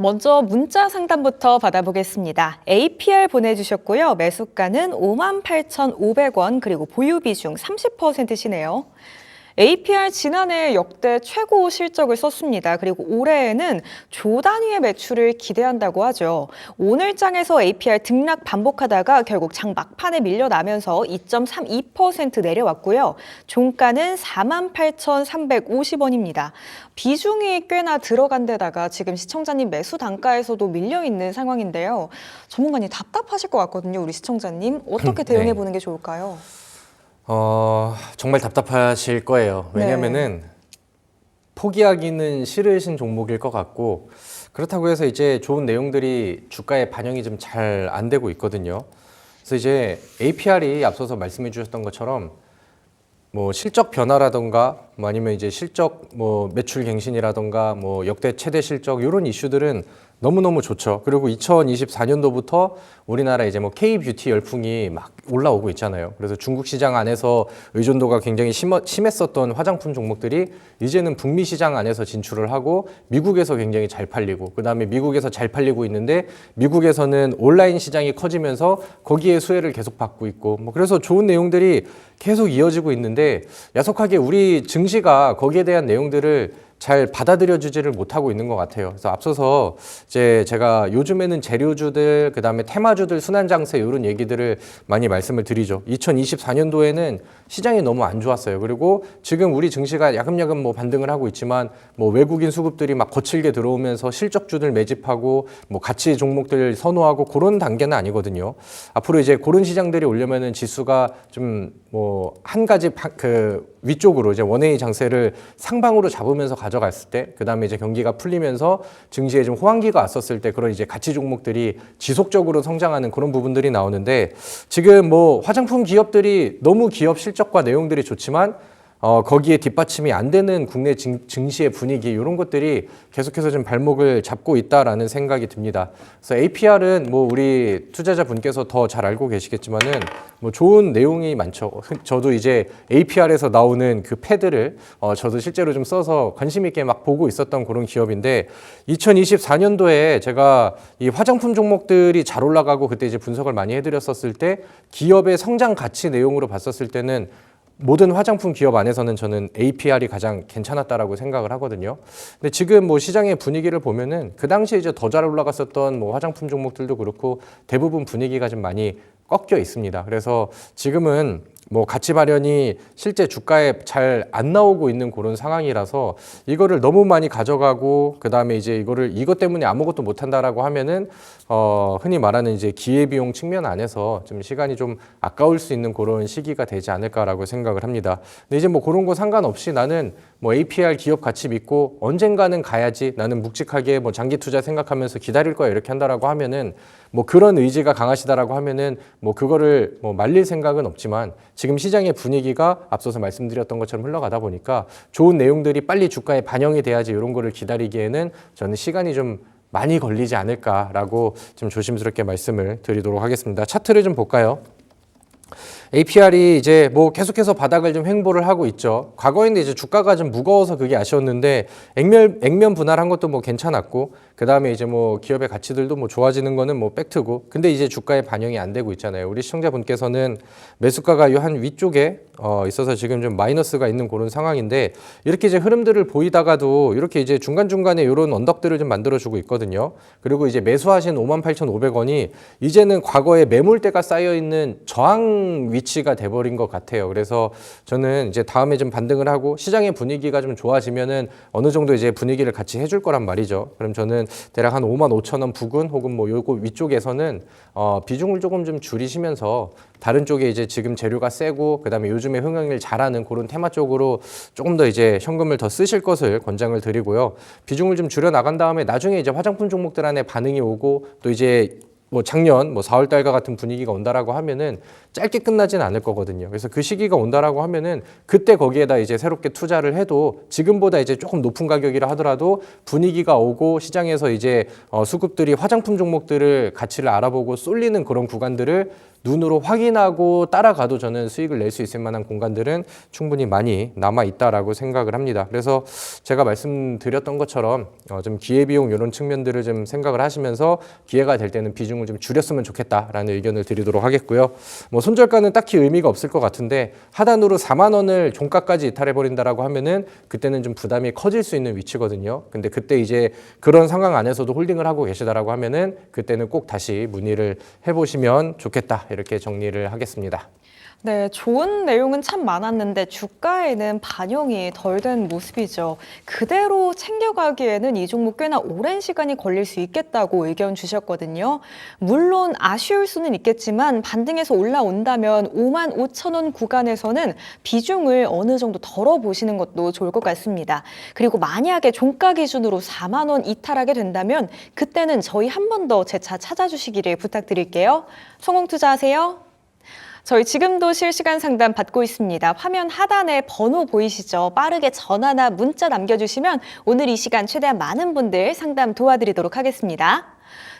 먼저 문자 상담부터 받아보겠습니다. APR 보내주셨고요. 매수가는 58,500원 그리고 보유 비 중 30%시네요. APR 지난해 역대 최고 실적을 썼습니다. 그리고 올해에는 조 단위의 매출을 기대한다고 하죠. 오늘 장에서 APR 등락 반복하다가 결국 장 막판에 밀려나면서 2.32% 내려왔고요. 종가는 48,350원입니다. 비중이 꽤나 들어간 데다가 지금 시청자님 매수 단가에서도 밀려 있는 상황인데요. 전문가님 답답하실 것 같거든요. 우리 시청자님 어떻게 네. 대응해 보는 게 좋을까요? 어, 정말 답답하실 거예요. 네. 왜냐면은 포기하기는 싫으신 종목일 것 같고 그렇다고 해서 이제 좋은 내용들이 주가에 반영이 좀 잘 안 되고 있거든요. 그래서 이제 APR이 앞서서 말씀해 주셨던 것처럼 뭐 실적 변화라던가 뭐 아니면 이제 실적 뭐 매출 갱신이라던가 뭐 역대 최대 실적 이런 이슈들은 너무너무 좋죠. 그리고 2024년도부터 우리나라 이제 뭐 K 뷰티 열풍이 막 올라오고 있잖아요. 그래서 중국 시장 안에서 의존도가 굉장히 심어, 심했었던 화장품 종목들이 이제는 북미 시장 안에서 진출을 하고 미국에서 굉장히 잘 팔리고 그다음에 미국에서 잘 팔리고 있는데 미국에서는 온라인 시장이 커지면서 거기에 수혜를 계속 받고 있고 뭐 그래서 좋은 내용들이 계속 이어지고 있는데 야속하게 우리 증 시가 거기에 대한 내용들을 잘 받아들여 주지를 못하고 있는 것 같아요. 그래서 앞서서 이제 제가 요즘에는 재료주들 그 다음에 테마주들 순환 장세 이런 얘기들을 많이 말씀을 드리죠. 2024년도에는 시장이 너무 안 좋았어요. 그리고 지금 우리 증시가 야금야금 뭐 반등을 하고 있지만 뭐 외국인 수급들이 막 거칠게 들어오면서 실적주들 매집하고 뭐 가치 종목들 선호하고 그런 단계는 아니거든요. 앞으로 이제 그런 시장들이 오려면은 지수가 좀 뭐 한 가지 바- 그 위쪽으로 이제 원웨이 장세를 상방으로 잡으면서 가 져갔을 때, 그 다음에 이제 경기가 풀리면서 증시에 좀 호황기가 왔었을 때 그런 이제 가치 종목들이 지속적으로 성장하는 그런 부분들이 나오는데 지금 뭐 화장품 기업들이 너무 기업 실적과 내용들이 좋지만 어, 거기에 뒷받침이 안 되는 국내 증, 증시의 분위기 이런 것들이 계속해서 좀 발목을 잡고 있다라는 생각이 듭니다. 그래서 APR은 뭐 우리 투자자 분께서 더 잘 알고 계시겠지만은 뭐 좋은 내용이 많죠. 흔- 저도 이제 APR에서 나오는 그 패드를 어, 저도 실제로 좀 써서 관심 있게 막 보고 있었던 그런 기업인데 2024년도에 제가 이 화장품 종목들이 잘 올라가고 그때 이제 분석을 많이 해드렸었을 때 기업의 성장 가치 내용으로 봤었을 때는 모든 화장품 기업 안에서는 저는 APR이 가장 괜찮았다라고 생각을 하거든요. 근데 지금 뭐 시장의 분위기를 보면은 그 당시에 이제 더 잘 올라갔었던 뭐 화장품 종목들도 그렇고 대부분 분위기가 좀 많이 꺾여 있습니다. 그래서 지금은 뭐 가치 발현이 실제 주가에 잘 안 나오고 있는 그런 상황이라서 이거를 너무 많이 가져가고 그다음에 이제 이거를 이것 때문에 아무것도 못 한다라고 하면은 어 흔히 말하는 이제 기회 비용 측면 안에서 좀 시간이 좀 아까울 수 있는 그런 시기가 되지 않을까라고 생각을 합니다. 근데 이제 뭐 그런 거 상관없이 나는 뭐 APR 기업 가치 믿고 언젠가는 가야지 나는 묵직하게 뭐 장기 투자 생각하면서 기다릴 거야 이렇게 한다라고 하면은 뭐 그런 의지가 강하시다라고 하면은 뭐 그거를 뭐 말릴 생각은 없지만 지금 시장의 분위기가 앞서서 말씀드렸던 것처럼 흘러가다 보니까 좋은 내용들이 빨리 주가에 반영이 돼야지 이런 거를 기다리기에는 저는 시간이 좀 많이 걸리지 않을까라고 좀 조심스럽게 말씀을 드리도록 하겠습니다. 차트를 좀 볼까요? APR이 이제 뭐 계속해서 바닥을 좀 횡보를 하고 있죠. 과거에는 이제 주가가 좀 무거워서 그게 아쉬웠는데 액면 액면 분할한 것도 뭐 괜찮았고 그 다음에 이제 뭐 기업의 가치들도 뭐 좋아지는 거는 뭐 팩트고 근데 이제 주가에 반영이 안 되고 있잖아요. 우리 시청자분께서는 매수가가 요 한 위쪽에 어 있어서 지금 좀 마이너스가 있는 그런 상황인데 이렇게 이제 흐름들을 보이다가도 이렇게 이제 중간 중간에 이런 언덕들을 좀 만들어 주고 있거든요. 그리고 이제 매수하신 58,500원이 이제는 과거에 매물대가 쌓여 있는 저항 위 치가 돼버린 것 같아요. 그래서 저는 이제 다음에 좀 반등을 하고 시장의 분위기가 좀 좋아지면은 어느 정도 이제 분위기를 같이 해줄 거란 말이죠. 그럼 저는 대략 한 5만 5천 원 부근 혹은 뭐 요거 위쪽에서는 어 비중을 조금 좀 줄이시면서 다른 쪽에 이제 지금 재료가 세고 그다음에 요즘에 흥행을 잘하는 그런 테마 쪽으로 조금 더 이제 현금을 더 쓰실 것을 권장을 드리고요. 비중을 좀 줄여 나간 다음에 나중에 이제 화장품 종목들 안에 반응이 오고 또 이제 뭐 작년 뭐 4월 달과 같은 분위기가 온다라고 하면은 짧게 끝나지는 않을 거거든요. 그래서 그 시기가 온다라고 하면은 그때 거기에다 이제 새롭게 투자를 해도 지금보다 이제 조금 높은 가격이라 하더라도 분위기가 오고 시장에서 이제 어 수급들이 화장품 종목들을 가치를 알아보고 쏠리는 그런 구간들을 눈으로 확인하고 따라가도 저는 수익을 낼 수 있을 만한 공간들은 충분히 많이 남아 있다라고 생각을 합니다. 그래서 제가 말씀드렸던 것처럼 어, 좀 기회비용 이런 측면들을 좀 생각을 하시면서 기회가 될 때는 비중을 좀 줄였으면 좋겠다라는 의견을 드리도록 하겠고요. 뭐 손절가는 딱히 의미가 없을 것 같은데 하단으로 4만 원을 종가까지 이탈해 버린다라고 하면은 그때는 좀 부담이 커질 수 있는 위치거든요. 근데 그때 이제 그런 상황 안에서도 홀딩을 하고 계시다라고 하면은 그때는 꼭 다시 문의를 해 보시면 좋겠다 이렇게 정리를 하겠습니다. 네, 좋은 내용은 참 많았는데 주가에는 반영이 덜 된 모습이죠. 그대로 챙겨가기에는 이 종목 꽤나 오랜 시간이 걸릴 수 있겠다고 의견 주셨거든요. 물론 아쉬울 수는 있겠지만 반등해서 올라온다면 5만 5천 원 구간에서는 비중을 어느 정도 덜어 보시는 것도 좋을 것 같습니다. 그리고 만약에 종가 기준으로 4만 원 이탈하게 된다면 그때는 저희 한 번 더 제 차 찾아주시기를 부탁드릴게요. 성공 투자하세요. 저희 지금도 실시간 상담 받고 있습니다. 화면 하단에 번호 보이시죠? 빠르게 전화나 문자 남겨주시면 오늘 이 시간 최대한 많은 분들 상담 도와드리도록 하겠습니다.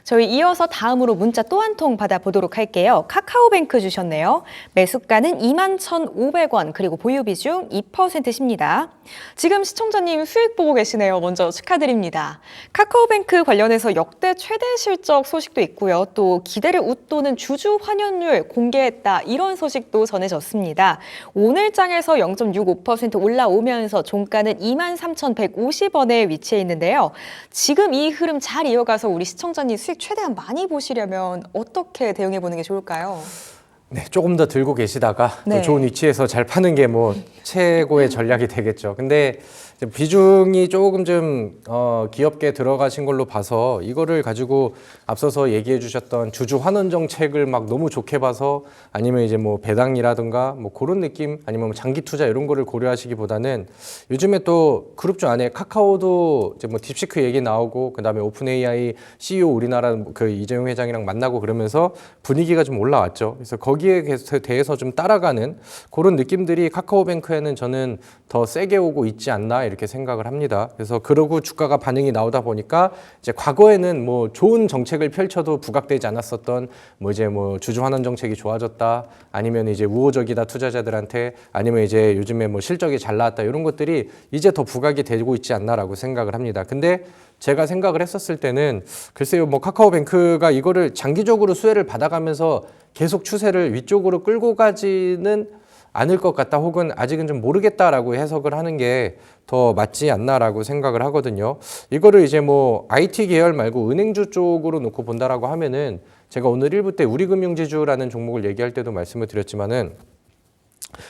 저희 이어서 다음으로 문자 또 한 통 받아보도록 할게요. 카카오뱅크 주셨네요. 매수가는 21,500원 그리고 보유 비 중 2%십니다. 지금 시청자님 수익 보고 계시네요. 먼저 축하드립니다. 카카오뱅크 관련해서 역대 최대 실적 소식도 있고요. 또 기대를 웃도는 주주 환원율 공개했다 이런 소식도 전해졌습니다. 오늘 장에서 0.65% 올라오면서 종가는 23,150원에 위치해 있는데요. 지금 이 흐름 잘 이어가서 우리 시청자님 수익 최대한 많이 보시려면 어떻게 대응해 보는 게 좋을까요? 네, 조금 더 들고 계시다가 네. 또 좋은 위치에서 잘 파는 게 뭐 최고의 전략이 되겠죠. 근데 비중이 조금 좀 어, 귀엽게 들어가신 걸로 봐서 이거를 가지고 앞서서 얘기해 주셨던 주주 환원 정책을 막 너무 좋게 봐서 아니면 이제 뭐 배당이라든가 뭐 그런 느낌 아니면 뭐 장기 투자 이런 거를 고려하시기보다는 요즘에 또 그룹주 안에 카카오도 이제 뭐 딥시크 얘기 나오고 그다음에 오픈 AI CEO 우리나라 그 이재용 회장이랑 만나고 그러면서 분위기가 좀 올라왔죠. 그래서 거기에 대해서 좀 따라가는 그런 느낌들이 카카오뱅크에는 저는 더 세게 오고 있지 않나 이렇게 생각을 합니다. 그래서 그러고 주가가 반응이 나오다 보니까 이제 과거에는 뭐 좋은 정책을 펼쳐도 부각되지 않았었던 뭐 이제 뭐 주주 환원 정책이 좋아졌다 아니면 이제 우호적이다 투자자들한테 아니면 이제 요즘에 뭐 실적이 잘 나왔다 이런 것들이 이제 더 부각이 되고 있지 않나라고 생각을 합니다. 근데 제가 생각을 했었을 때는 글쎄요 뭐 카카오뱅크가 이거를 장기적으로 수혜를 받아가면서 계속 추세를 위쪽으로 끌고 가지는 않을 것 같다 혹은 아직은 좀 모르겠다라고 해석을 하는 게 더 맞지 않나라고 생각을 하거든요. 이거를 이제 뭐 IT 계열 말고 은행주 쪽으로 놓고 본다라고 하면은 제가 오늘 일부 때 우리금융지주라는 종목을 얘기할 때도 말씀을 드렸지만은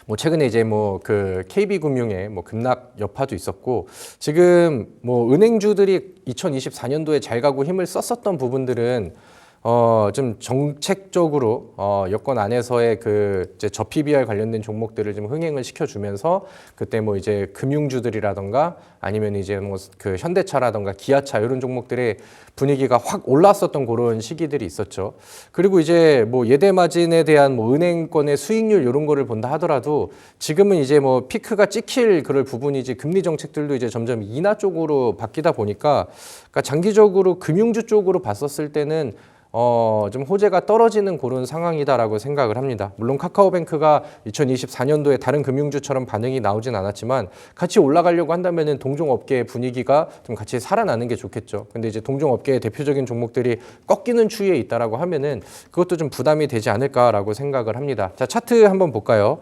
뭐 최근에 이제 뭐 그 KB금융의 뭐 급락 여파도 있었고 지금 뭐 은행주들이 2024년도에 잘 가고 힘을 썼었던 부분들은 어, 좀 정책적으로 어, 여권 안에서의 그 이제 저 PBR 관련된 종목들을 좀 흥행을 시켜주면서 그때 뭐 이제 금융주들이라던가 아니면 이제 뭐 그 현대차라던가 기아차 이런 종목들의 분위기가 확 올랐었던 그런 시기들이 있었죠. 그리고 이제 뭐 예대 마진에 대한 뭐 은행권의 수익률 이런 거를 본다 하더라도 지금은 이제 뭐 피크가 찍힐 그럴 부분이지 금리 정책들도 이제 점점 인하 쪽으로 바뀌다 보니까 그러니까 장기적으로 금융주 쪽으로 봤었을 때는 어, 좀 호재가 떨어지는 그런 상황이다라고 생각을 합니다. 물론 카카오뱅크가 2024년도에 다른 금융주처럼 반응이 나오진 않았지만 같이 올라가려고 한다면은 동종업계의 분위기가 좀 같이 살아나는 게 좋겠죠. 근데 이제 동종업계의 대표적인 종목들이 꺾이는 추이에 있다라고 하면은 그것도 좀 부담이 되지 않을까라고 생각을 합니다. 자, 차트 한번 볼까요?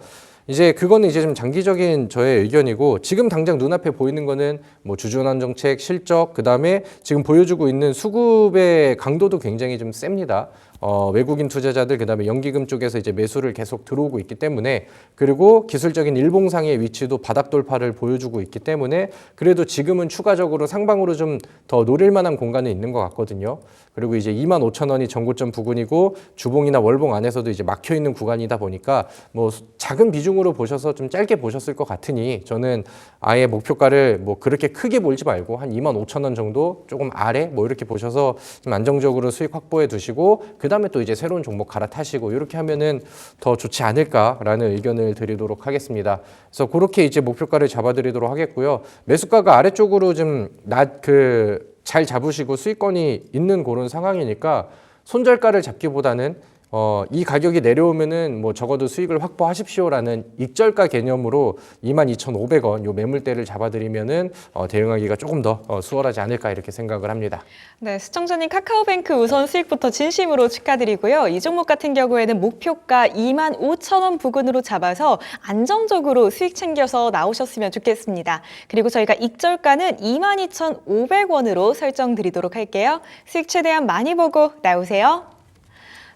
이제 그거는 이제 좀 장기적인 저의 의견이고 지금 당장 눈앞에 보이는 거는 뭐 주주환원 정책 실적 그다음에 지금 보여주고 있는 수급의 강도도 굉장히 좀 셉니다. 어, 외국인 투자자들 그다음에 연기금 쪽에서 이제 매수를 계속 들어오고 있기 때문에 그리고 기술적인 일봉상의 위치도 바닥 돌파를 보여주고 있기 때문에 그래도 지금은 추가적으로 상방으로 좀 더 노릴 만한 공간이 있는 것 같거든요. 그리고 이제 2만 5천 원이 전고점 부근이고 주봉이나 월봉 안에서도 이제 막혀 있는 구간이다 보니까 뭐 작은 비중으로 보셔서 좀 짧게 보셨을 것 같으니 저는 아예 목표가를 뭐 그렇게 크게 몰지 말고 한 2만 5천 원 정도 조금 아래 뭐 이렇게 보셔서 좀 안정적으로 수익 확보해 두시고 그그 다음에 또 이제 새로운 종목 갈아타시고 이렇게 하면은 더 좋지 않을까라는 의견을 드리도록 하겠습니다. 그래서 그렇게 이제 목표가를 잡아드리도록 하겠고요. 매수가가 아래쪽으로 좀낮그잘 잡으시고 수익권이 있는 그런 상황이니까 손절가를 잡기보다는 어, 이 가격이 내려오면은 뭐 적어도 수익을 확보하십시오라는 익절가 개념으로 22,500원 요 매물대를 잡아드리면은 어, 대응하기가 조금 더 어, 수월하지 않을까 이렇게 생각을 합니다. 네, 시청자님 카카오뱅크 우선 수익부터 진심으로 축하드리고요. 이 종목 같은 경우에는 목표가 2만 5천 원 부근으로 잡아서 안정적으로 수익 챙겨서 나오셨으면 좋겠습니다. 그리고 저희가 익절가는 2만 2,500원으로 설정드리도록 할게요. 수익 최대한 많이 보고 나오세요.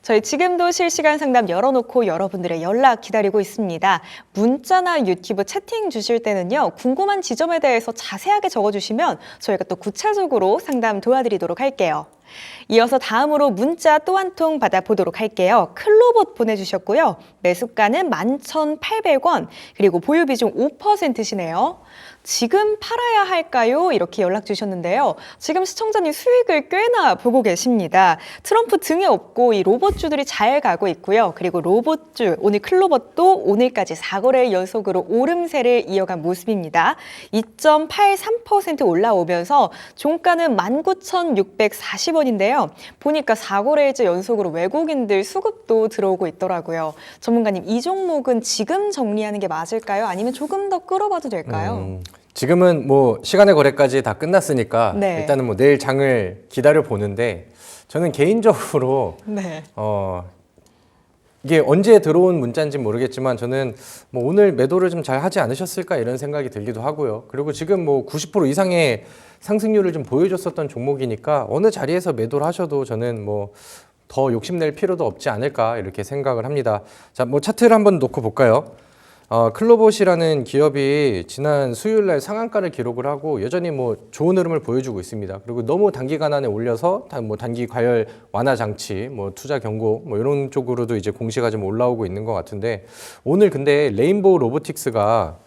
저희 지금도 실시간 상담 열어놓고 여러분들의 연락 기다리고 있습니다. 문자나 유튜브 채팅 주실 때는요, 궁금한 지점에 대해서 자세하게 적어주시면 저희가 또 구체적으로 상담 도와드리도록 할게요. 이어서 다음으로 문자 또 한 통 받아보도록 할게요. 클로봇 보내주셨고요. 매수가는 11,800원, 그리고 보유 비 중 5%시네요. 지금 팔아야 할까요? 이렇게 연락 주셨는데요. 지금 시청자님 수익을 꽤나 보고 계십니다. 트럼프 등에 업고 이 로봇주들이 잘 가고 있고요. 그리고 로봇주, 오늘 클로봇도 오늘까지 4거래 연속으로 오름세를 이어간 모습입니다. 2.83% 올라오면서 종가는 19,640원 인데요. 보니까 4거래일째 연속으로 외국인들 수급도 들어오고 있더라고요. 전문가님, 이 종목은 지금 정리하는 게 맞을까요? 아니면 조금 더 끌어봐도 될까요? 음, 지금은 뭐 시간의 거래까지 다 끝났으니까 네. 일단은 뭐 내일 장을 기다려 보는데 저는 개인적으로 네. 어 이게 언제 들어온 문자인지 모르겠지만 저는 뭐 오늘 매도를 좀 잘 하지 않으셨을까 이런 생각이 들기도 하고요. 그리고 지금 뭐 90% 이상의 상승률을 좀 보여줬었던 종목이니까 어느 자리에서 매도를 하셔도 저는 뭐 더 욕심낼 필요도 없지 않을까 이렇게 생각을 합니다. 자, 뭐 차트를 한번 놓고 볼까요? 어, 클로봇이라는 기업이 지난 수요일 날 상한가를 기록을 하고 여전히 뭐 좋은 흐름을 보여주고 있습니다. 그리고 너무 단기간 안에 올려서 단, 뭐 단기 과열 완화 장치, 뭐 투자 경고 뭐 이런 쪽으로도 이제 공시가 좀 올라오고 있는 것 같은데 오늘 근데 레인보우 로보틱스가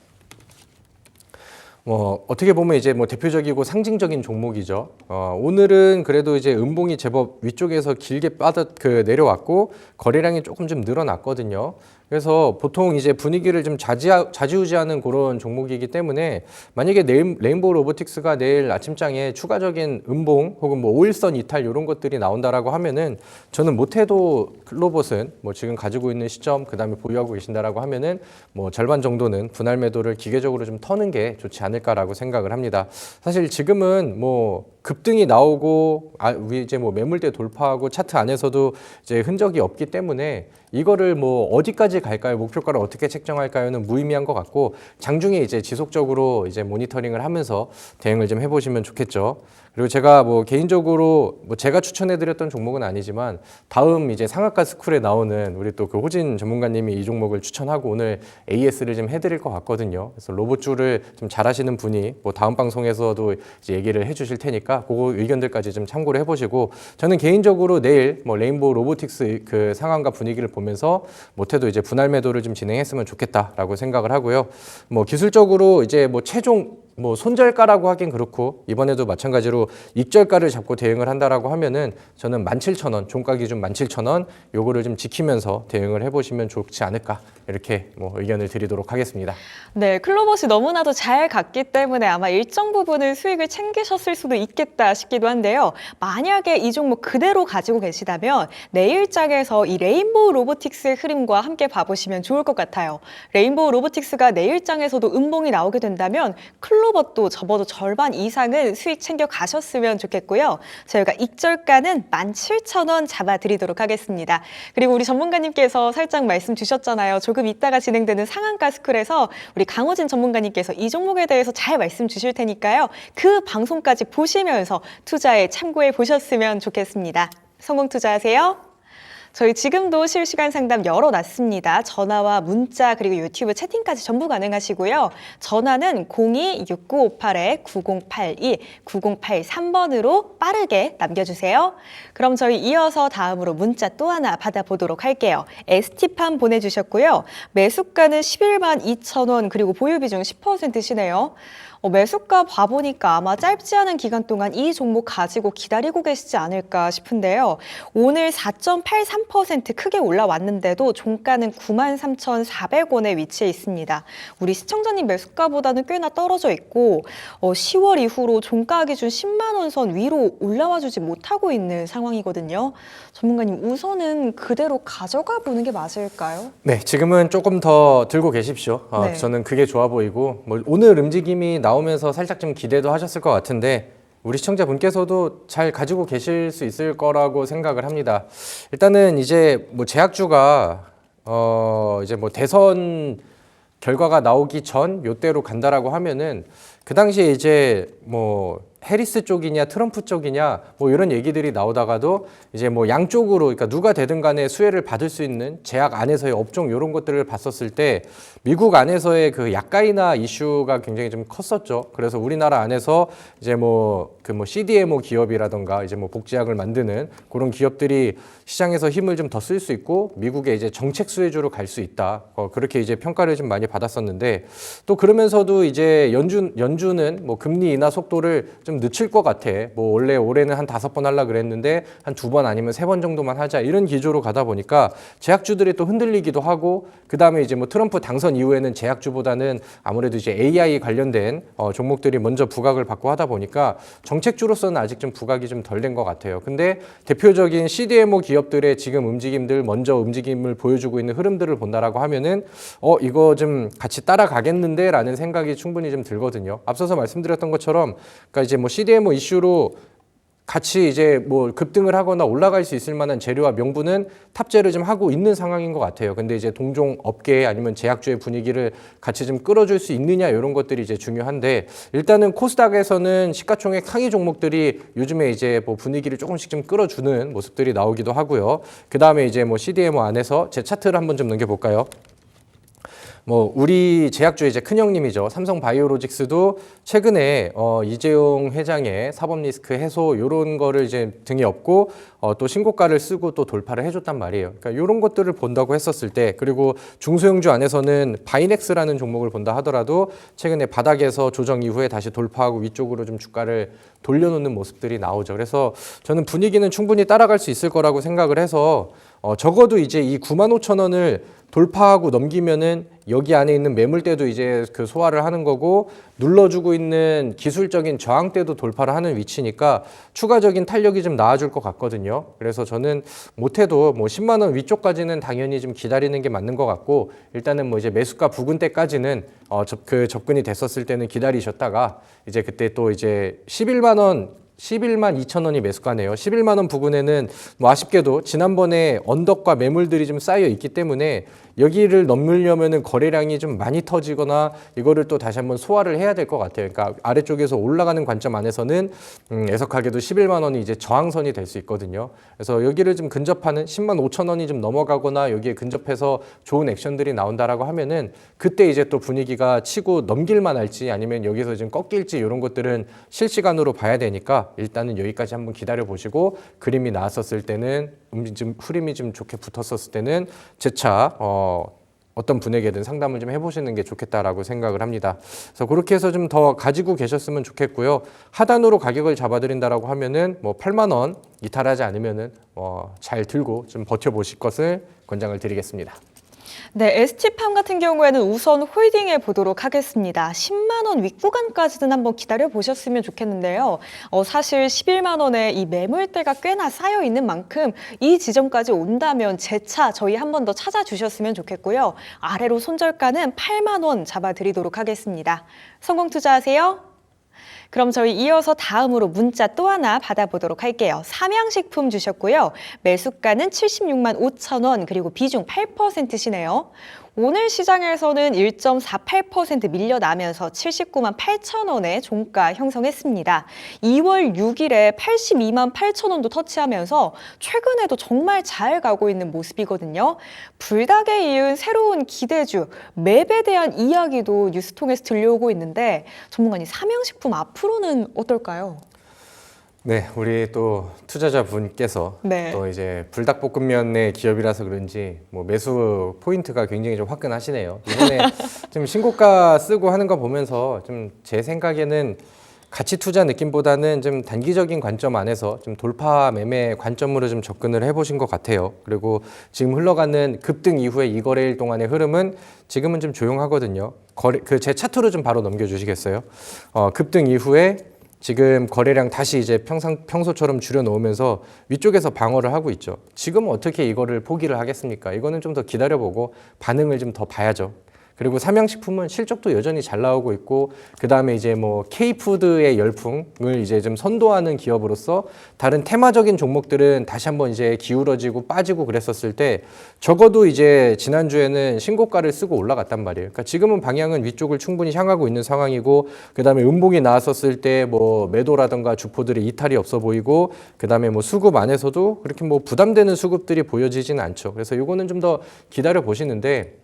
뭐 어떻게 보면 이제 뭐 대표적이고 상징적인 종목이죠. 어, 오늘은 그래도 이제 음봉이 제법 위쪽에서 길게 빠져 그 내려왔고 거래량이 조금 좀 늘어났거든요. 그래서 보통 이제 분위기를 좀 자지하, 자지우지하는 그런 종목이기 때문에 만약에 레인, 레인보우 로보틱스가 내일 아침장에 추가적인 음봉 혹은 뭐 오일선 이탈 이런 것들이 나온다라고 하면은 저는 못해도 클로봇은 뭐 지금 가지고 있는 시점 그다음에 보유하고 계신다라고 하면은 뭐 절반 정도는 분할 매도를 기계적으로 좀 터는 게 좋지 않을까라고 생각을 합니다. 사실 지금은 뭐 급등이 나오고 아, 위 이제 뭐 매물대 돌파하고 차트 안에서도 이제 흔적이 없기 때문에 이거를 뭐 어디까지 갈까요? 목표가를 어떻게 책정할까요는 무의미한 것 같고 장중에 이제 지속적으로 이제 모니터링을 하면서 대응을 좀 해보시면 좋겠죠. 그리고 제가 뭐 개인적으로 뭐 제가 추천해드렸던 종목은 아니지만 다음 이제 상하가 스쿨에 나오는 우리 또 그 호진 전문가님이 이 종목을 추천하고 오늘 AS를 좀 해드릴 것 같거든요. 그래서 로봇주를 좀 잘하시는 분이 뭐 다음 방송에서도 이제 얘기를 해주실 테니까 그거 의견들까지 좀 참고를 해보시고 저는 개인적으로 내일 뭐 레인보우 로보틱스 그 상황과 분위기를 보면 서 못해도 이제 분할 매도를 좀 진행했으면 좋겠다라고 생각을 하고요. 뭐 기술적으로 이제 뭐 최종 뭐 손절가라고 하긴 그렇고 이번에도 마찬가지로 익절가를 잡고 대응을 한다라고 하면은 저는 17,000원 종가 기준 17,000원 요거를 좀 지키면서 대응을 해보시면 좋지 않을까 이렇게 뭐 의견을 드리도록 하겠습니다. 네, 클로봇이 너무나도 잘 갔기 때문에 아마 일정 부분을 수익을 챙기셨을 수도 있겠다 싶기도 한데요. 만약에 이 종목 그대로 가지고 계시다면 내일장에서 이 레인보우 로보틱스의 흐름과 함께 봐보시면 좋을 것 같아요. 레인보우 로보틱스가 내일장에서도 음봉이 나오게 된다면 클로 봇도 접어도 절반 이상은 수익 챙겨 가셨으면 좋겠고요. 저희가 익절가는 17,000원 잡아드리도록 하겠습니다. 그리고 우리 전문가님께서 살짝 말씀 주셨잖아요. 조금 이따가 진행되는 상한가 스쿨에서 우리 강호진 전문가님께서 이 종목에 대해서 잘 말씀 주실 테니까요. 그 방송까지 보시면서 투자에 참고해 보셨으면 좋겠습니다. 성공 투자하세요. 저희 지금도 실시간 상담 열어놨습니다. 전화와 문자 그리고 유튜브 채팅까지 전부 가능하시고요. 전화는 02-6958-9082, 9083번으로 빠르게 남겨주세요. 그럼 저희 이어서 다음으로 문자 또 하나 받아보도록 할게요. ST팜 보내주셨고요. 매수가는 11만 2천 원 그리고 보유 비중 10%시네요. 어, 매수가 봐보니까 아마 짧지 않은 기간 동안 이 종목 가지고 기다리고 계시지 않을까 싶은데요. 오늘 4.83% 크게 올라왔는데도 종가는 93,400원에 위치해 있습니다. 우리 시청자님 매수가보다는 꽤나 떨어져 있고 어, 10월 이후로 종가 기준 10만 원 선 위로 올라와 주지 못하고 있는 상황이거든요. 전문가님 우선은 그대로 가져가 보는 게 맞을까요? 네, 지금은 조금 더 들고 계십시오. 어, 네. 저는 그게 좋아 보이고 뭐 오늘 움직임이 나 오면서 살짝 좀 기대도 하셨을 것 같은데 우리 시청자분께서도 잘 가지고 계실 수 있을 거라고 생각을 합니다. 일단은 이제 뭐 제약주가 어 이제 뭐 대선 결과가 나오기 전 요때로 간다라고 하면은 그 당시에 이제 뭐 해리스 쪽이냐 트럼프 쪽이냐 뭐 이런 얘기들이 나오다가도 이제 뭐 양쪽으로 그러니까 누가 되든 간에 수혜를 받을 수 있는 제약 안에서의 업종 이런 것들을 봤었을 때 미국 안에서의 그 약가이나 이슈가 굉장히 좀 컸었죠. 그래서 우리나라 안에서 이제 뭐 그뭐 CDMO 기업이라던가 이제 뭐 복제약을 만드는 그런 기업들이 시장에서 힘을 좀 더 쓸 수 있고 미국의 이제 정책 수혜주로 갈 수 있다. 어, 그렇게 이제 평가를 좀 많이 받았었는데 또 그러면서도 이제 연준 연준은 뭐 금리 인하 속도를 좀 늦출 것 같아. 뭐 원래 올해는 한 다섯 번 하려 그랬는데 한 두 번 아니면 세 번 정도만 하자 이런 기조로 가다 보니까 제약주들이 또 흔들리기도 하고 그 다음에 이제 뭐 트럼프 당선 이후에는 제약주보다는 아무래도 이제 AI 관련된 어, 종목들이 먼저 부각을 받고 하다 보니까 정책주로서는 아직 좀 부각이 좀 덜 된 것 같아요. 근데 대표적인 CDMO 기 업들의 지금 움직임들 먼저 움직임을 보여주고 있는 흐름들을 본다라고 하면은 어 이거 좀 같이 따라가겠는데라는 생각이 충분히 좀 들거든요. 앞서서 말씀드렸던 것처럼 그러니까 이제 뭐 CDMO 이슈로 같이 이제 뭐 급등을 하거나 올라갈 수 있을 만한 재료와 명분은 탑재를 좀 하고 있는 상황인 것 같아요. 근데 이제 동종 업계 아니면 제약주의 분위기를 같이 좀 끌어줄 수 있느냐 이런 것들이 이제 중요한데 일단은 코스닥에서는 시가총액 상위 종목들이 요즘에 이제 뭐 분위기를 조금씩 좀 끌어주는 모습들이 나오기도 하고요. 그 다음에 이제 뭐 CDMO 안에서 제 차트를 한번 좀 넘겨볼까요? 뭐 우리 제약주의 이제 큰 형님이죠 삼성 바이오로직스도 최근에 어 이재용 회장의 사법 리스크 해소 요런 거를 이제 등에 업고 어 또 신고가를 쓰고 또 돌파를 해줬단 말이에요. 그러니까 요런 것들을 본다고 했었을 때 그리고 중소형주 안에서는 바이넥스라는 종목을 본다 하더라도 최근에 바닥에서 조정 이후에 다시 돌파하고 위쪽으로 좀 주가를 돌려놓는 모습들이 나오죠. 그래서 저는 분위기는 충분히 따라갈 수 있을 거라고 생각을 해서 어 적어도 이제 이 9만 5천 원을 돌파하고 넘기면은 여기 안에 있는 매물대도 이제 그 소화를 하는 거고 눌러주고 있는 기술적인 저항대도 돌파를 하는 위치니까 추가적인 탄력이 좀 나아줄 것 같거든요. 그래서 저는 못해도 뭐 10만 원 위쪽까지는 당연히 좀 기다리는 게 맞는 것 같고 일단은 뭐 이제 매수가 부근 때까지는 어, 접, 그 접근이 됐었을 때는 기다리셨다가 이제 그때 또 이제 11만 원 11만 2천 원이 매수가네요. 11만 원 부근에는 뭐 아쉽게도 지난번에 언덕과 매물들이 좀 쌓여 있기 때문에 여기를 넘으려면은 거래량이 좀 많이 터지거나 이거를 또 다시 한번 소화를 해야 될 것 같아요. 그러니까 아래쪽에서 올라가는 관점 안에서는 음, 애석하게도 11만 원이 이제 저항선이 될 수 있거든요. 그래서 여기를 좀 근접하는 10만 5천 원이 좀 넘어가거나 여기에 근접해서 좋은 액션들이 나온다라고 하면은 그때 이제 또 분위기가 치고 넘길만 할지 아니면 여기서 좀 꺾일지 이런 것들은 실시간으로 봐야 되니까 일단은 여기까지 한번 기다려 보시고 그림이 나왔었을 때는 음, 좀 흐름이 좀 좋게 붙었었을 때는 재차 어 어떤 분에게든 상담을 좀 해보시는 게 좋겠다라고 생각을 합니다. 그래서 그렇게 해서 좀 더 가지고 계셨으면 좋겠고요. 하단으로 가격을 잡아드린다라고 하면은 뭐 8만 원 이탈하지 않으면은 어, 잘 들고 좀 버텨보실 것을 권장을 드리겠습니다. 네, ST팜 같은 경우에는 우선 홀딩해 보도록 하겠습니다. 10만 원 윗구간까지는 한번 기다려 보셨으면 좋겠는데요. 어, 사실 11만 원의 이 매물대가 꽤나 쌓여 있는 만큼 이 지점까지 온다면 재차 저희 한 번 더 찾아주셨으면 좋겠고요. 아래로 손절가는 8만 원 잡아드리도록 하겠습니다. 성공 투자하세요. 그럼 저희 이어서 다음으로 문자 또 하나 받아보도록 할게요. 삼양식품 주셨고요. 매수가는 76만 5천 원 그리고 비중 8%시네요. 오늘 시장에서는 1.48% 밀려나면서 79만 8천 원의 종가 형성했습니다. 2월 6일에 82만 8천 원도 터치하면서 최근에도 정말 잘 가고 있는 모습이거든요. 불닭에 이은 새로운 기대주 맵에 대한 이야기도 뉴스 통해서 들려오고 있는데 전문가님 삼양식품 앞으로는 어떨까요? 네, 우리 또 투자자분께서 네. 또 이제 불닭볶음면의 기업이라서 그런지 뭐 매수 포인트가 굉장히 좀 화끈하시네요. 이번에 좀 신고가 쓰고 하는 거 보면서 좀 제 생각에는 가치 투자 느낌보다는 좀 단기적인 관점 안에서 좀 돌파 매매 관점으로 좀 접근을 해보신 것 같아요. 그리고 지금 흘러가는 급등 이후에 이 거래일 동안의 흐름은 지금은 좀 조용하거든요. 거래 그 제 차트로 좀 바로 넘겨주시겠어요? 어, 급등 이후에 지금 거래량 다시 이제 평상 평소처럼 줄여 놓으면서 위쪽에서 방어를 하고 있죠. 지금 어떻게 이거를 포기를 하겠습니까? 이거는 좀 더 기다려보고 반응을 좀 더 봐야죠. 그리고 삼양식품은 실적도 여전히 잘 나오고 있고 그 다음에 이제 뭐 K푸드의 열풍을 이제 좀 선도하는 기업으로서 다른 테마적인 종목들은 다시 한번 이제 기울어지고 빠지고 그랬었을 때 적어도 이제 지난주에는 신고가를 쓰고 올라갔단 말이에요. 그러니까 지금은 방향은 위쪽을 충분히 향하고 있는 상황이고 그 다음에 음봉이 나왔었을 때 뭐 매도라든가 주포들의 이탈이 없어 보이고 그 다음에 뭐 수급 안에서도 그렇게 뭐 부담되는 수급들이 보여지지는 않죠. 그래서 이거는 좀 더 기다려 보시는데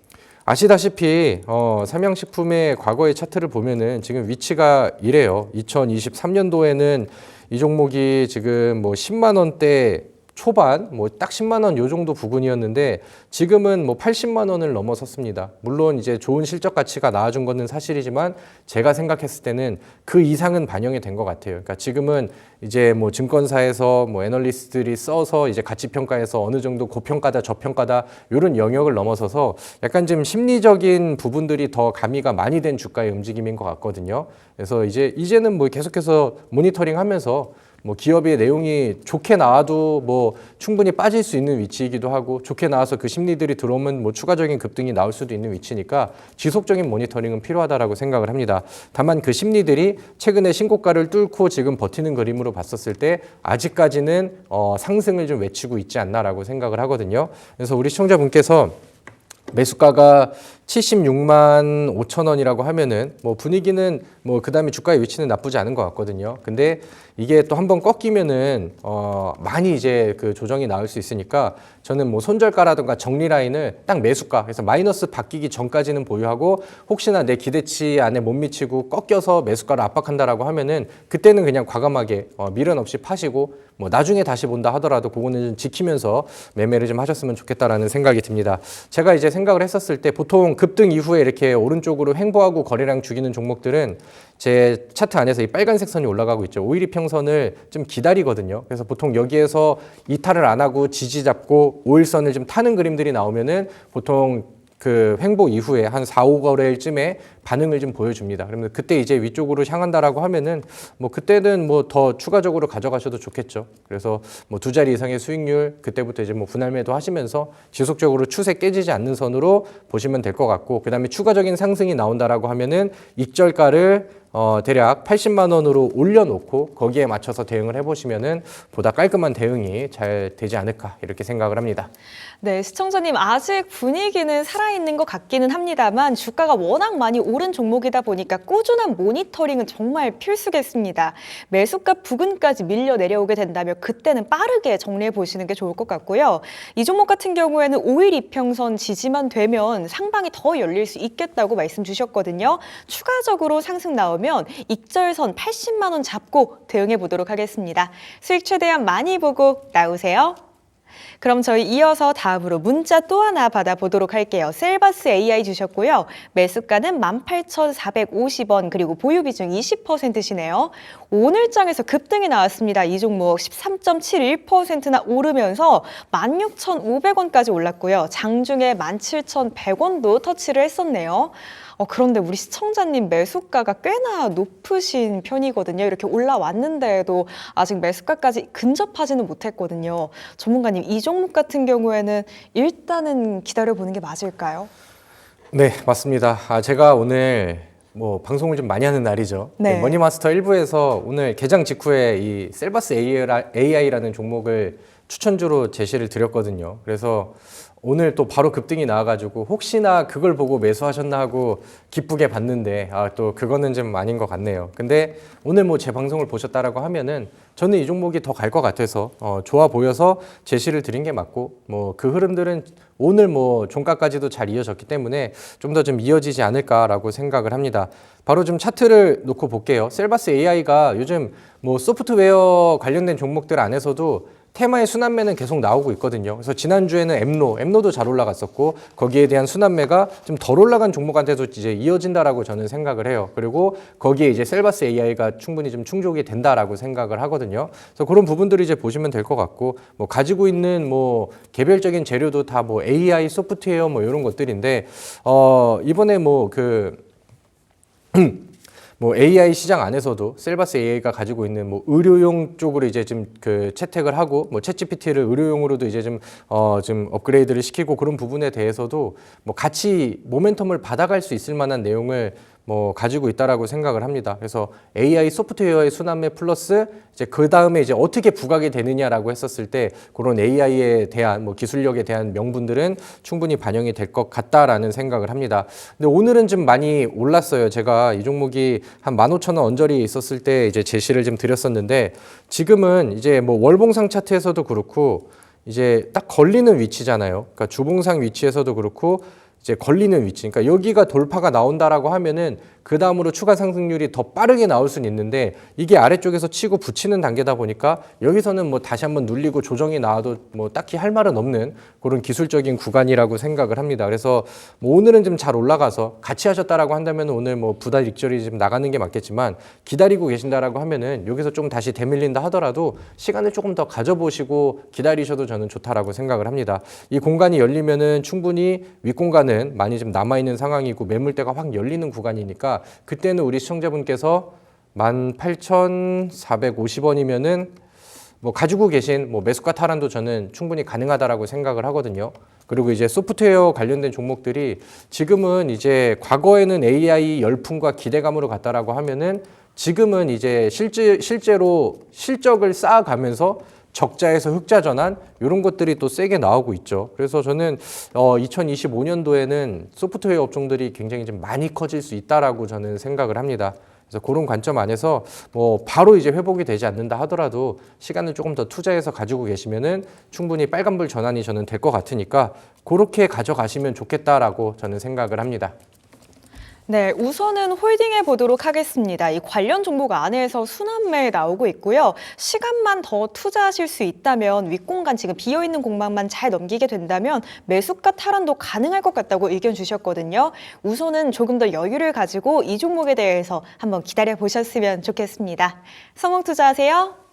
아시다시피 어, 삼양식품의 과거의 차트를 보면은 지금 위치가 이래요. 2023년도에는 이 종목이 지금 뭐 10만 원대 초반 뭐 딱 10만 원 요 정도 부근이었는데 지금은 뭐 80만 원을 넘어섰습니다. 물론 이제 좋은 실적 가치가 나와준 거는 사실이지만 제가 생각했을 때는 그 이상은 반영이 된 것 같아요. 그러니까 지금은 이제 뭐 증권사에서 뭐 애널리스트들이 써서 이제 가치 평가에서 어느 정도 고평가다 저평가다 이런 영역을 넘어서서 약간 좀 심리적인 부분들이 더 가미가 많이 된 주가의 움직임인 것 같거든요. 그래서 이제 이제는 뭐 계속해서 모니터링하면서 뭐 기업의 내용이 좋게 나와도 뭐 충분히 빠질 수 있는 위치이기도 하고 좋게 나와서 그 심리들이 들어오면 뭐 추가적인 급등이 나올 수도 있는 위치니까 지속적인 모니터링은 필요하다라고 생각을 합니다. 다만 그 심리들이 최근에 신고가를 뚫고 지금 버티는 그림으로 봤었을 때 아직까지는 어 상승을 좀 외치고 있지 않나라고 생각을 하거든요. 그래서 우리 시청자분께서 매수가가 76만 5천 원이라고 하면은 뭐 분위기는 뭐 그다음에 주가의 위치는 나쁘지 않은 것 같거든요. 근데 이게 또 한번 꺾이면은 어 많이 이제 그 조정이 나올 수 있으니까 저는 뭐 손절가라든가 정리 라인을 딱 매수가 그래서 마이너스 바뀌기 전까지는 보유하고 혹시나 내 기대치 안에 못 미치고 꺾여서 매수가를 압박한다라고 하면은 그때는 그냥 과감하게 어 미련 없이 파시고 뭐 나중에 다시 본다 하더라도 그거는 좀 지키면서 매매를 좀 하셨으면 좋겠다라는 생각이 듭니다. 제가 이제 생각을 했었을 때 보통 급등 이후에 이렇게 오른쪽으로 횡보하고 거래량 죽이는 종목들은 제 차트 안에서 이 빨간색 선이 올라가고 있죠. 오일이 평선을 좀 기다리거든요. 그래서 보통 여기에서 이탈을 안 하고 지지 잡고 오일선을 좀 타는 그림들이 나오면은 보통 그 횡보 이후에 한 4, 5거래일쯤에 반응을 좀 보여줍니다. 그러면 그때 이제 위쪽으로 향한다라고 하면은 뭐 그때는 뭐 더 추가적으로 가져가셔도 좋겠죠. 그래서 뭐 두 자리 이상의 수익률 그때부터 이제 뭐 분할 매도 하시면서 지속적으로 추세 깨지지 않는 선으로 보시면 될 것 같고 그다음에 추가적인 상승이 나온다라고 하면은 익절가를 어, 대략 80만 원으로 올려놓고 거기에 맞춰서 대응을 해보시면은 보다 깔끔한 대응이 잘 되지 않을까 이렇게 생각을 합니다. 네, 시청자님 아직 분위기는 살아있는 것 같기는 합니다만 주가가 워낙 많이 오른 종목이다 보니까 꾸준한 모니터링은 정말 필수겠습니다. 매수가 부근까지 밀려 내려오게 된다면 그때는 빠르게 정리해 보시는 게 좋을 것 같고요. 이 종목 같은 경우에는 5일 이평선 지지만 되면 상방이 더 열릴 수 있겠다고 말씀 주셨거든요. 추가적으로 상승 나오면 익절선 80만 원 잡고 대응해 보도록 하겠습니다. 수익 최대한 많이 보고 나오세요. 그럼 저희 이어서 다음으로 문자 또 하나 받아보도록 할게요. 셀바스 AI 주셨고요. 매수가는 18,450원 그리고 보유 비중 20%시네요. 오늘장에서 급등이 나왔습니다. 이 종목 13.71%나 오르면서 16,500원까지 올랐고요. 장중에 17,100원도 터치를 했었네요. 어, 그런데 우리 시청자님 매수가가 꽤나 높으신 편이거든요. 이렇게 올라왔는데도 아직 매수가까지 근접하지는 못했거든요. 전문가님, 이 종목 같은 경우에는 일단은 기다려보는 게 맞을까요? 네, 맞습니다. 아, 제가 오늘 뭐 방송을 좀 많이 하는 날이죠. 네. 네, 머니마스터 1부에서 오늘 개장 직후에 이 셀바스 AI라는 종목을 추천주로 제시를 드렸거든요. 그래서 오늘 또 바로 급등이 나와가지고 혹시나 그걸 보고 매수하셨나 하고 기쁘게 봤는데 아, 또 그거는 좀 아닌 것 같네요. 근데 오늘 뭐 제 방송을 보셨다라고 하면은 저는 이 종목이 더 갈 것 같아서 어, 좋아 보여서 제시를 드린 게 맞고 뭐 그 흐름들은 오늘 뭐 종가까지도 잘 이어졌기 때문에 좀 더좀 이어지지 않을까라고 생각을 합니다. 바로 좀 차트를 놓고 볼게요. 셀바스 AI가 요즘 뭐 소프트웨어 관련된 종목들 안에서도 테마의 순환매는 계속 나오고 있거든요. 그래서 지난주에는 엠로, 엠로도 잘 올라갔었고 거기에 대한 순환매가 좀 덜 올라간 종목한테도 이제 이어진다라고 저는 생각을 해요. 그리고 거기에 이제 셀바스 AI가 충분히 좀 충족이 된다라고 생각을 하거든요. 그래서 그런 부분들을 이제 보시면 될 것 같고 뭐 가지고 있는 뭐 개별적인 재료도 다 뭐 AI 소프트웨어 뭐 이런 것들인데 어 이번에 뭐그 뭐 AI 시장 안에서도 셀바스 AI가 가지고 있는 뭐 의료용 쪽으로 이제 좀 그 채택을 하고 뭐 챗GPT를 의료용으로도 이제 좀어좀 업그레이드를 시키고 그런 부분에 대해서도 뭐 같이 모멘텀을 받아갈 수 있을 만한 내용을 뭐 가지고 있다라고 생각을 합니다. 그래서 AI 소프트웨어의 순환매 플러스 이제 그 다음에 이제 어떻게 부각이 되느냐라고 했었을 때 그런 AI에 대한 뭐 기술력에 대한 명분들은 충분히 반영이 될 것 같다라는 생각을 합니다. 근데 오늘은 좀 많이 올랐어요. 제가 이 종목이 한 15,000원 언저리에 있었을 때 이제 제시를 좀 드렸었는데 지금은 이제 뭐 월봉상 차트에서도 그렇고 이제 딱 걸리는 위치잖아요. 그러니까 주봉상 위치에서도 그렇고 이제 걸리는 위치. 그러니까 여기가 돌파가 나온다라고 하면은 그 다음으로 추가 상승률이 더 빠르게 나올 수는 있는데 이게 아래쪽에서 치고 붙이는 단계다 보니까 여기서는 뭐 다시 한번 눌리고 조정이 나와도 뭐 딱히 할 말은 없는 그런 기술적인 구간이라고 생각을 합니다. 그래서 뭐 오늘은 좀 잘 올라가서 같이 하셨다라고 한다면 오늘 뭐 부달 익절이 좀 나가는 게 맞겠지만 기다리고 계신다라고 하면은 여기서 좀 다시 대밀린다 하더라도 시간을 조금 더 가져보시고 기다리셔도 저는 좋다라고 생각을 합니다. 이 공간이 열리면은 충분히 윗 공간 은 많이 좀 남아있는 상황이고 매물대가 확 열리는 구간이니까 그때는 우리 시청자분께서 18,450원이면은 뭐 가지고 계신 뭐 매수가 탈환도 저는 충분히 가능하다라고 생각을 하거든요. 그리고 이제 소프트웨어 관련된 종목들이 지금은 이제 과거에는 AI 열풍과 기대감으로 갔다라고 하면은 지금은 이제 실제 실제로 실적을 쌓아가면서 적자에서 흑자 전환 이런 것들이 또 세게 나오고 있죠. 그래서 저는 어 2025년도에는 소프트웨어 업종들이 굉장히 좀 많이 커질 수 있다라고 저는 생각을 합니다. 그래서 그런 관점 안에서 뭐 바로 이제 회복이 되지 않는다 하더라도 시간을 조금 더 투자해서 가지고 계시면은 충분히 빨간불 전환이 저는 될 것 같으니까 그렇게 가져가시면 좋겠다라고 저는 생각을 합니다. 네, 우선은 홀딩해 보도록 하겠습니다. 이 관련 종목 안에서 순환매 나오고 있고요. 시간만 더 투자하실 수 있다면 윗공간 지금 비어 있는 공간만 잘 넘기게 된다면 매수가 탈환도 가능할 것 같다고 의견 주셨거든요. 우선은 조금 더 여유를 가지고 이 종목에 대해서 한번 기다려 보셨으면 좋겠습니다. 성공 투자하세요.